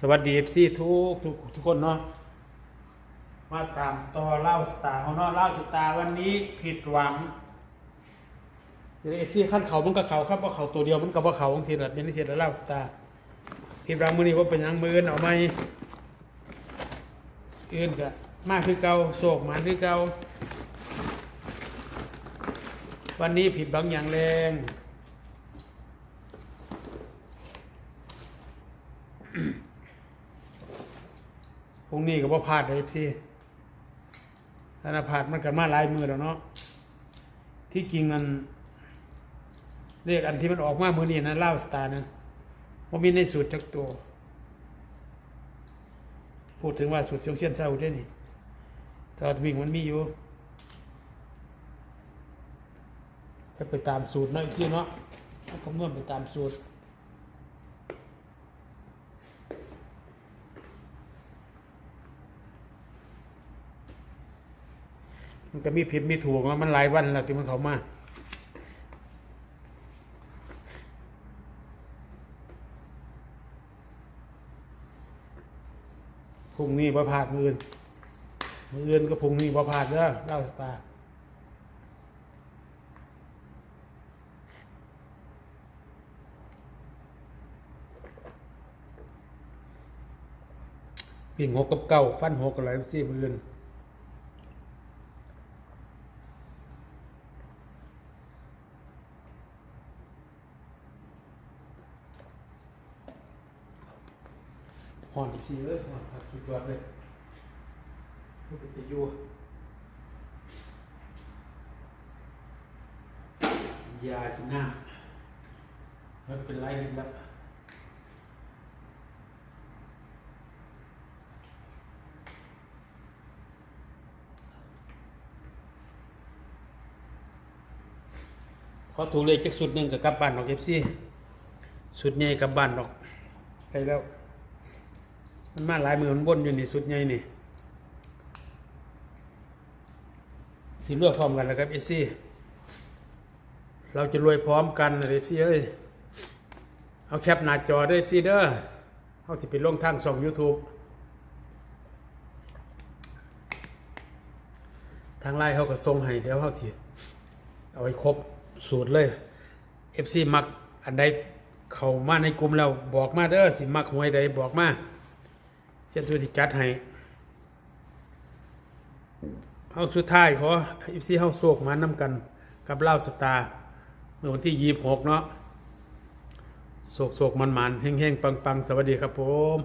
สวัสดีเอฟซีทุกทุกทุกคนเนาะมาตามต่อเล่าสตาร์เขาเนาะเล่าสตาร์วันนี้ผิดหวังเอฟซีขั้นเขามันก็เขาครับว่าเขาตัวเดียวมันก็ว่าเขาบางทีแบบนี้เสียแล้วเล่าสตาร์ผิดหวังมือนี้ว่าเป็นยังมือนเอาไหมอื่นก็มากคือเกาโศกหมันคือเกาวันนี้ผิดหวังอย่างแรง พรุ่งนี้ก็บ่พลาดเลยที่ธนาพาดมันกันมาหลายมือแล้วเนาะที่จริงมันเลขอันที่มันออกมาเมื่อนี้นะเล่าสตาร์นะว่ามีในสูตรจักตัว พูดถึงว่าสูตรเชียงเชียนเศร้าด้วยนี่ตอนวิ่งมันมีอยู่ให้ไปตามสูตรเนาะอีกทีเนาะเอาคำนวณไปตามสูตร มันก็มีผิดมีถูกแล้วมันหลายวันแล้วที่มันเขามาพรุ่งนี้ว่าพาดมืออื่นมืออื่นก็พรุ่งนี้ว่าพาดเด้อเล่าสตาร์ปีงหกกับเก้าฟันหกอะไรสิมืออื่น หอนอีกทีเลยหอนผักสุดยอดเลยพูดไปอยู่ยากินน้ำแล้วเป็นไรอีกแล้วขอถูกเลขจากสุดหนึ่งกับกลับบ้านดอกเอฟซีสุดใหญ่กลับบ้านดอกใช่แล้ว มันมาหลายมือมันบนอยู่นี่สุดใหญ่นี่สิรวยพร้อมกันแล้วครับเอซี่เราจะรวยพร้อมกันเอซี่เอ้ยเอาแคปหน้าจอเด้อเอซี่เด้อเขาจะไปลงทางส่อง YouTube ทางไลน์เขาก็ส่งให้เดี๋ยวเขาสิเอาไว้ครบสูตรเลย FC มักอันใดเข้ามาในกลุ่มแล้วบอกมาเด้อสิมักหวยใดบอกมา เช่นสุดที่จัดให้เอาสุดท้ายขออิฟซีเฮาโศกมานำกันกับเล่าสตาร์เมื่อวันที่ยี่หกเนาะโศกโศกมันมันๆแห้งๆปังๆ สวัสดีครับผม